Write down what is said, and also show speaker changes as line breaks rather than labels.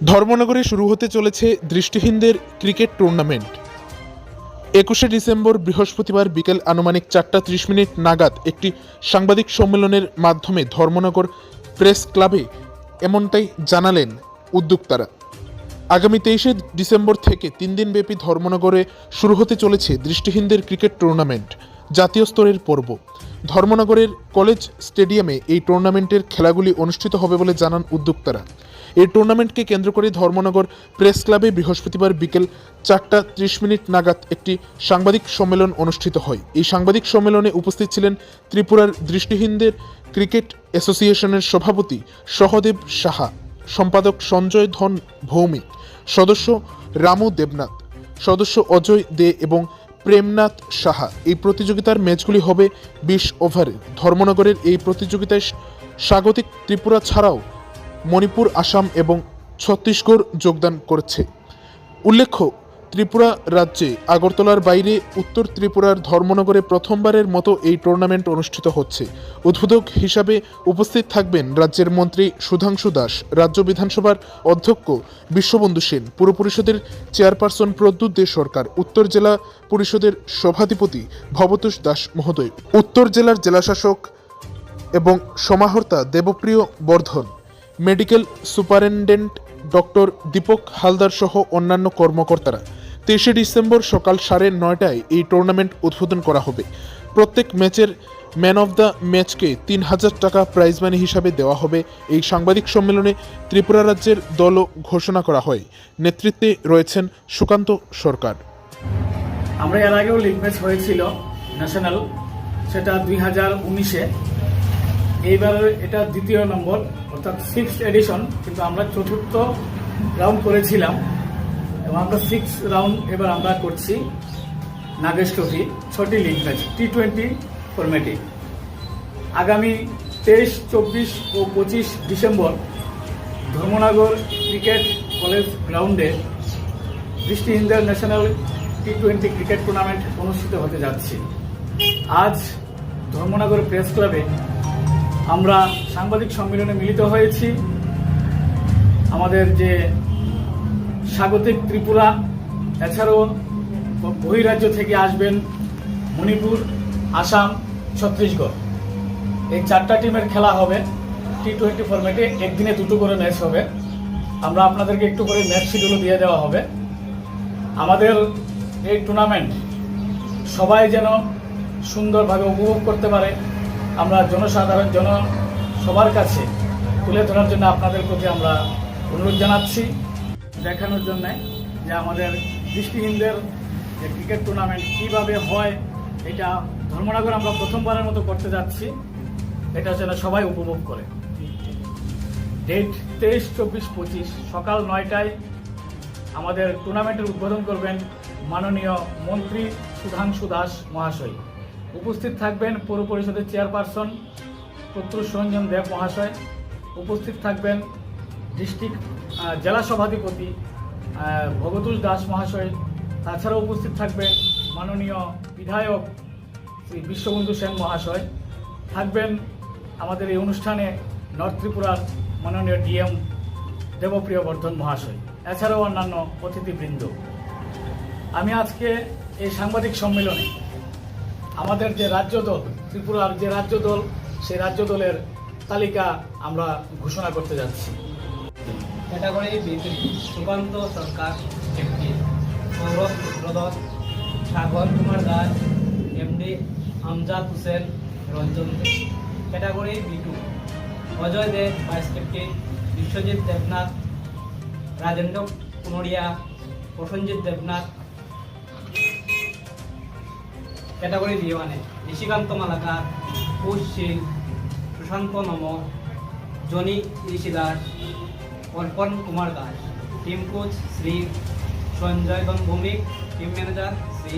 ধর্মনগরে শুরু হতে চলেছে দৃষ্টিহীনদের ক্রিকেট টুর্নামেন্ট। একুশে ডিসেম্বর বৃহস্পতিবার বিকেল আনুমানিক চারটা ত্রিশ মিনিট নাগাদ একটি সাংবাদিক সম্মেলনের মাধ্যমে ধর্মনগর প্রেস ক্লাবে এমনটাই জানালেন উদ্যোক্তারা। আগামী তেইশে ডিসেম্বর থেকে তিন দিনব্যাপী ধর্মনগরে শুরু হতে চলেছে দৃষ্টিহীনদের ক্রিকেট টুর্নামেন্ট, জাতীয় স্তরের পর্ব। ধর্মনগরের কলেজ স্টেডিয়ামে এই টুর্নামেন্টের খেলাগুলি অনুষ্ঠিত হবে বলে জানান উদ্যোক্তারা। এই টুর্নামেন্টকে কেন্দ্র করে ধর্মনগর প্রেস ক্লাবে বৃহস্পতিবার বিকেল চারটা ত্রিশ মিনিট নাগাদ একটি সাংবাদিক সম্মেলন অনুষ্ঠিত হয়। এই সাংবাদিক সম্মেলনে উপস্থিত ছিলেন ত্রিপুরার দৃষ্টিহীনদের ক্রিকেট অ্যাসোসিয়েশনের সভাপতি সহদেব সাহা, সম্পাদক সঞ্জয় ধন ভৌমিক, সদস্য রামু দেবনাথ, সদস্য অজয় দে এবং প্রেমনাথ সাহা। এই প্রতিযোগিতার ম্যাচগুলি হবে বিশ ওভারে ধর্মনগরের এই প্রতিযোগিতায় স্বাগতিক ত্রিপুরা ছাড়াও মণিপুর, আসাম এবং ছত্তিশগড় যোগদান করেছে। উল্লেখ্য, ত্রিপুরা রাজ্যে আগরতলার বাইরে উত্তর ত্রিপুরার ধর্মনগরে প্রথমবারের মতো এই টুর্নামেন্ট অনুষ্ঠিত হচ্ছে। উদ্বোধক হিসাবে উপস্থিত থাকবেন রাজ্যের মন্ত্রী সুধাংশু দাস, রাজ্য বিধানসভার অধ্যক্ষ বিশ্ববন্ধু সেন, পুর পরিষদের চেয়ারপারসন প্রদ্যুৎ দে সরকার, উত্তর জেলা পরিষদের সভাধিপতি ভবতোষ দাস মহোদয়, উত্তর জেলার জেলাশাসক এবং সমাহর্তা Debapriya Bardhan. Medical superintendent doctor Dipak Haldar সহ অন্যান্য কর্মকর্তারা তেইশে ডিসেম্বর সকাল সাড়ে নয়টায় এই টুর্নামেন্ট উদ্বোধন করা হবে। প্রত্যেক ম্যাচের ম্যান অফ দ্য ম্যাচকে তিন হাজার টাকা প্রাইজ মানি হিসাবে দেওয়া হবে। এই সাংবাদিক সম্মেলনে ত্রিপুরা রাজ্যের দলও ঘোষণা করা হয়। নেতৃত্বে রয়েছেন সুকান্ত সরকার।
আমরা এর আগেও লিগ ম্যাচ হয়েছিল ন্যাশনাল সেটা দুই হাজার উনিশে। এইবার এটা দ্বিতীয় নম্বর, অর্থাৎ সিক্স এডিশন কিন্তু আমরা চতুর্থ রাউন্ড করেছিলাম। এবং আমরা সিক্স রাউন্ড এবার আমরা করছি নাগেশ ট্রফি, ছটি লিগ ম্যাচ টি টোয়েন্টি ফরম্যাটে আগামী তেইশ, চব্বিশ ও পঁচিশ ডিসেম্বর ধর্মনগর ক্রিকেট কলেজ গ্রাউন্ডে দৃষ্টিহীনদের national T twenty cricket tournament অনুষ্ঠিত হতে যাচ্ছে। আজ ধর্মনগর প্রেস ক্লাবে আমরা সাংবাদিক সম্মেলনে মিলিত হয়েছি। আমাদের যে স্বাগতিক ত্রিপুরা, এছাড়াও বহিরাজ্য থেকে আসবেন মণিপুর, আসাম, ছত্তিশগড়। এই চারটা টিমের খেলা হবে। টি টোয়েন্টি ফরম্যাটে একদিনে দুটো করে ম্যাচ হবে। আমরা আপনাদেরকে একটু করে ম্যাচ শিডিউলও দিয়ে দেওয়া হবে। আমাদের এই টুর্নামেন্ট সবাই যেন সুন্দরভাবে উপভোগ করতে পারে। আমরা জনসাধারণ জন সবার কাছে তুলে ধরার জন্য আপনাদের প্রতি আমরা অনুরোধ জানাচ্ছি। দেখানোর জন্য যে আমাদের দৃষ্টিহীনদের যে ক্রিকেট টুর্নামেন্ট কীভাবে হয়, এটা ধর্মনগর আমরা প্রথমবারের মতো করতে যাচ্ছি। এটা যেন সবাই উপভোগ করে। ডেট তেইশ, চব্বিশ, পঁচিশ, সকাল নয়টায় আমাদের টুর্নামেন্টের উদ্বোধন করবেন মাননীয় মন্ত্রী সুধাংশু দাস মহাশয়। উপস্থিত থাকবেন পৌর পরিষদের চেয়ারপারসন প্রত্যুষ রঞ্জন দেব মহাশয়। উপস্থিত থাকবেন ডিস্ট্রিক্ট জেলা সভাধিপতি আহ, ভগতুষ দাস মহাশয়। তাছাড়াও উপস্থিত থাকবেন মাননীয় বিধায়ক শ্রী বিশ্ববন্ধু সেন মহাশয়। থাকবেন আমাদের এই অনুষ্ঠানে নর্থ ত্রিপুরার মাননীয় ডিএম দেবপ্রিয় বর্ধন মহাশয়। এছাড়াও অন্যান্য অতিথিবৃন্দ। আমি আজকে এই সাংবাদিক সম্মেলনে আমাদের যে রাজ্য দল ত্রিপুরার যে রাজ্য দল সেই রাজ্য দলের তালিকা আমরা ঘোষণা করতে যাচ্ছি।
ক্যাটাগরি বিক্রি Sukanta Sarkar MP Sourav Rudradatta Sagar Kumar Das MD Amjad Hossain, Ranjan De. Category B two, Ajay De vice captain, Biswajit Debnath, Rajendra Kumria, Prasenjit Debnath category দিয়ে মানে নিশিকান্ত মালাকার কুশ সিং সুশান্ত নম, Jony Rishi Das Arpan Kumar Das. Team coach Shri Sanjay Dan Bhowmik team manager Shri